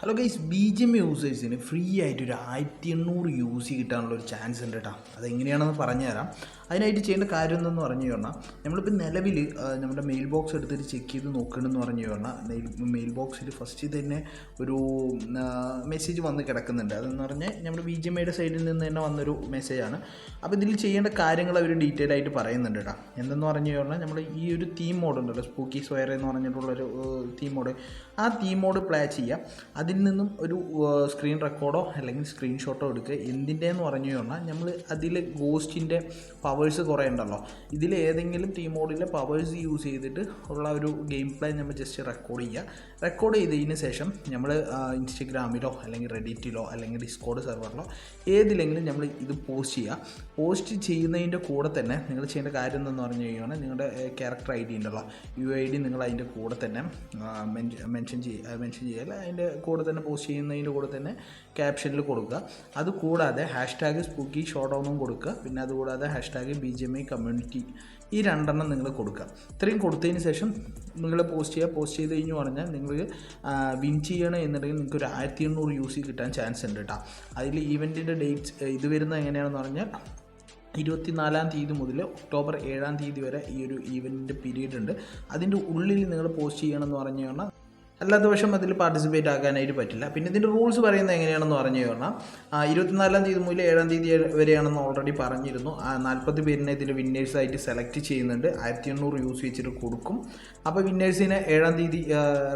Hello guys B G M യൂസേഴ്സിന് free ആയിട്ട് ഒരു ആയിരത്തി എണ്ണൂറ് യൂസ് കിട്ടാനുള്ള ഒരു ചാൻസ് ഉണ്ട് കേട്ടോ അതെങ്ങനെയാണെന്ന് പറഞ്ഞുതരാം. അതിനായിട്ട് ചെയ്യേണ്ട കാര്യം എന്തെന്ന് പറഞ്ഞു കഴിഞ്ഞാൽ നമ്മളിപ്പോൾ നിലവിൽ നമ്മുടെ മെയിൽ ബോക്സ് എടുത്തിട്ട് ചെക്ക് ചെയ്ത് നോക്കണമെന്ന് പറഞ്ഞു കഴിഞ്ഞാൽ മെയിൽ ബോക്സിൽ ഫസ്റ്റ് തന്നെ ഒരു മെസ്സേജ് വന്ന് കിടക്കുന്നുണ്ട്. അതെന്ന് പറഞ്ഞാൽ നമ്മുടെ ബി ജി എം ഐയുടെ സൈഡിൽ നിന്ന് തന്നെ വന്നൊരു മെസ്സേജാണ് അപ്പോൾ ഇതിൽ ചെയ്യേണ്ട കാര്യങ്ങൾ അവർ ഡീറ്റെയിൽ ആയിട്ട് പറയുന്നുണ്ട് കേട്ടോ എന്തെന്ന് പറഞ്ഞു കഴിഞ്ഞാൽ നമ്മൾ ഈ ഒരു തീം മോഡ് ഉണ്ടല്ലോ സ്പൂക്കി സ്വയർ എന്ന് പറഞ്ഞിട്ടുള്ളൊരു തീം മോഡ് ആ തീം മോഡ് പ്ലേ ചെയ്യുക അതിൽ നിന്നും ഒരു സ്ക്രീൻ റെക്കോർഡോ അല്ലെങ്കിൽ സ്ക്രീൻഷോട്ടോ എടുക്കുക. എന്തിന്റെയെന്ന് പറഞ്ഞു കഴിഞ്ഞാൽ നമ്മൾ അതിൽ ഗോസ്റ്റിന്റെ പവേഴ്സ് കുറേ ഉണ്ടല്ലോ. ഇതിൽ ഏതെങ്കിലും മോഡിലെ പവേഴ്സ് യൂസ് ചെയ്തിട്ട് ഉള്ള ഒരു ഗെയിം പ്ലേ നമ്മൾ ജസ്റ്റ് റെക്കോർഡ് ചെയ്യുക. റെക്കോർഡ് ചെയ്തതിന് ശേഷം നമ്മൾ ഇൻസ്റ്റഗ്രാമിലോ അല്ലെങ്കിൽ റെഡിറ്റിലോ അല്ലെങ്കിൽ ഡിസ്കോഡ് സെർവറിലോ ഏതിലെങ്കിലും നമ്മൾ ഇത് പോസ്റ്റ് ചെയ്യുക. പോസ്റ്റ് ചെയ്യുന്നതിന്റെ കൂടെ തന്നെ നിങ്ങൾ ചെയ്യേണ്ട കാര്യം എന്തെന്ന് പറഞ്ഞു കഴിഞ്ഞാൽ നിങ്ങളുടെ ക്യാരക്ടർ ഐ ഡി ഉണ്ടല്ലോ. യു ഐ ഡി നിങ്ങൾ അതിന്റെ കൂടെ തന്നെ മെൻഷൻ ചെയ്യുക മെൻഷൻ ചെയ്യുക അതിന്റെ കൂടെ തന്നെ പോസ്റ്റ് ചെയ്യുന്നതിന്റെ കൂടെ തന്നെ ക്യാപ്ഷനിൽ കൊടുക്കുക. അത് കൂടാതെ ഹാഷ്ടാഗ് സ്പൂക്കി ഷോ ഡൗണും കൊടുക്കുക. പിന്നെ അതുകൂടാതെ hashtag B J M I community ഈ രണ്ടെണ്ണം നിങ്ങൾ കൊടുക്കുക. ഇത്രയും കൊടുത്തതിന് ശേഷം നിങ്ങൾ പോസ്റ്റ് ചെയ്യുക. പോസ്റ്റ് ചെയ്ത് കഴിഞ്ഞ് പറഞ്ഞാൽ നിങ്ങൾ വിൻ ചെയ്യണം എന്നുണ്ടെങ്കിൽ നിങ്ങൾക്ക് ഒരു ആയിരത്തി എണ്ണൂറ് യൂസ് കിട്ടാൻ ചാൻസ് ഉണ്ട് കേട്ടോ അതിൽ ഈവന്റിന്റെ ഡേറ്റ്സ് ഇത് വരുന്നത് എങ്ങനെയാണെന്ന് പറഞ്ഞാൽ ഇരുപത്തിനാലാം തീയതി മുതൽ ഒക്ടോബർ ഏഴാം തീയതി വരെ ഈ ഒരു ഈവന്റിന്റെ പീരീഡ് ഉണ്ട്. അതിന്റെ ഉള്ളിൽ നിങ്ങൾ പോസ്റ്റ് ചെയ്യണമെന്ന് പറഞ്ഞു കഴിഞ്ഞാൽ അല്ലാത്ത പക്ഷം അതിൽ പാർട്ടിസിപ്പേറ്റ് ആക്കാനായിട്ട് പറ്റില്ല. പിന്നെ ഇതിന്റെ റൂൾസ് പറയുന്നത് എങ്ങനെയാണെന്ന് പറഞ്ഞു കഴിഞ്ഞാൽ ഇരുപത്തിനാലാം തീയതി മുതൽ ഏഴാം തീയതി വരെയാണെന്ന് ഓൾറെഡി പറഞ്ഞിരുന്നു. നാൽപ്പത് പേരിനെ ഇതിൽ വിന്നേഴ്സായിട്ട് സെലക്ട് ചെയ്യുന്നുണ്ട്. ആയിരത്തി എണ്ണൂറ് യൂസ് വെച്ചിട്ട് കൊടുക്കും. അപ്പോൾ വിന്നേഴ്സിനെ ഏഴാം തീയതി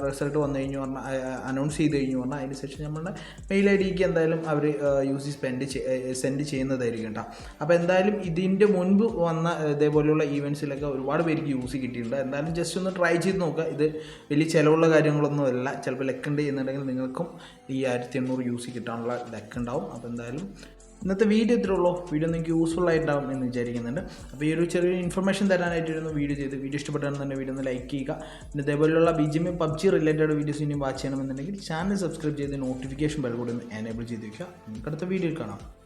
റിസൾട്ട് വന്നു കഴിഞ്ഞു പറഞ്ഞാൽ അനൗൺസ് ചെയ്ത് കഴിഞ്ഞു പറഞ്ഞാൽ അതിന് ശേഷം നമ്മളുടെ മെയിൽ ഐ ഡിക്ക് എന്തായാലും അവർ യൂസ് സ്പെൻഡ് സെൻഡ് ചെയ്യുന്നതായിരിക്കും കേട്ടോ. അപ്പോൾ എന്തായാലും ഇതിന്റെ മുൻപ് വന്ന ഇതേപോലെയുള്ള ഈവൻസിലൊക്കെ ഒരുപാട് പേർക്ക് യൂസ് കിട്ടിയിട്ടുണ്ട്. എന്തായാലും ജസ്റ്റ് ഒന്ന് ട്രൈ ചെയ്ത് നോക്കുക. ഇത് വലിയ ചിലവുള്ള കാര്യങ്ങളൊന്നും അല്ല ചിലപ്പോൾ ലെക്ക് ചെയ്യുന്നുണ്ടെങ്കിൽ നിങ്ങൾക്കും ഈ ആയിരത്തി എണ്ണൂറ് യൂസ് കിട്ടാനുള്ള ലെക്ക് ഉണ്ടാവും. അപ്പോൾ എന്തായാലും ഇന്നത്തെ വീഡിയോ ഇത്രേ ഉള്ളൂ. വീഡിയോ നിങ്ങൾക്ക് യൂസ്ഫുൾ ആയിട്ടാവും എന്ന് വിചാരിക്കുന്നുണ്ട്. അപ്പോൾ ഈ ഒരു ചെറിയ ഇൻഫർമേഷൻ തരാനായിട്ടായിരുന്നു വീഡിയോ ചെയ്ത് വീഡിയോ ഇഷ്ടപ്പെട്ടാണെന്നുണ്ടെങ്കിൽ വീഡിയോ ഒന്ന് ലൈക്ക് ചെയ്യുക. പിന്നെ ഇതേപോലെയുള്ള B G M PUBG related videos ഇനിയും വാച്ച് ചെയ്യണമെന്നുണ്ടെങ്കിൽ ചാനൽ സബ്സ്ക്രൈബ് ചെയ്ത് നോട്ടിഫിക്കേഷൻ ബെൽ കൂടി ഒന്ന് എനേബിൾ ചെയ്ത് വയ്ക്കുക നമുക്ക് അടുത്ത വീഡിയോയിൽ കാണാം.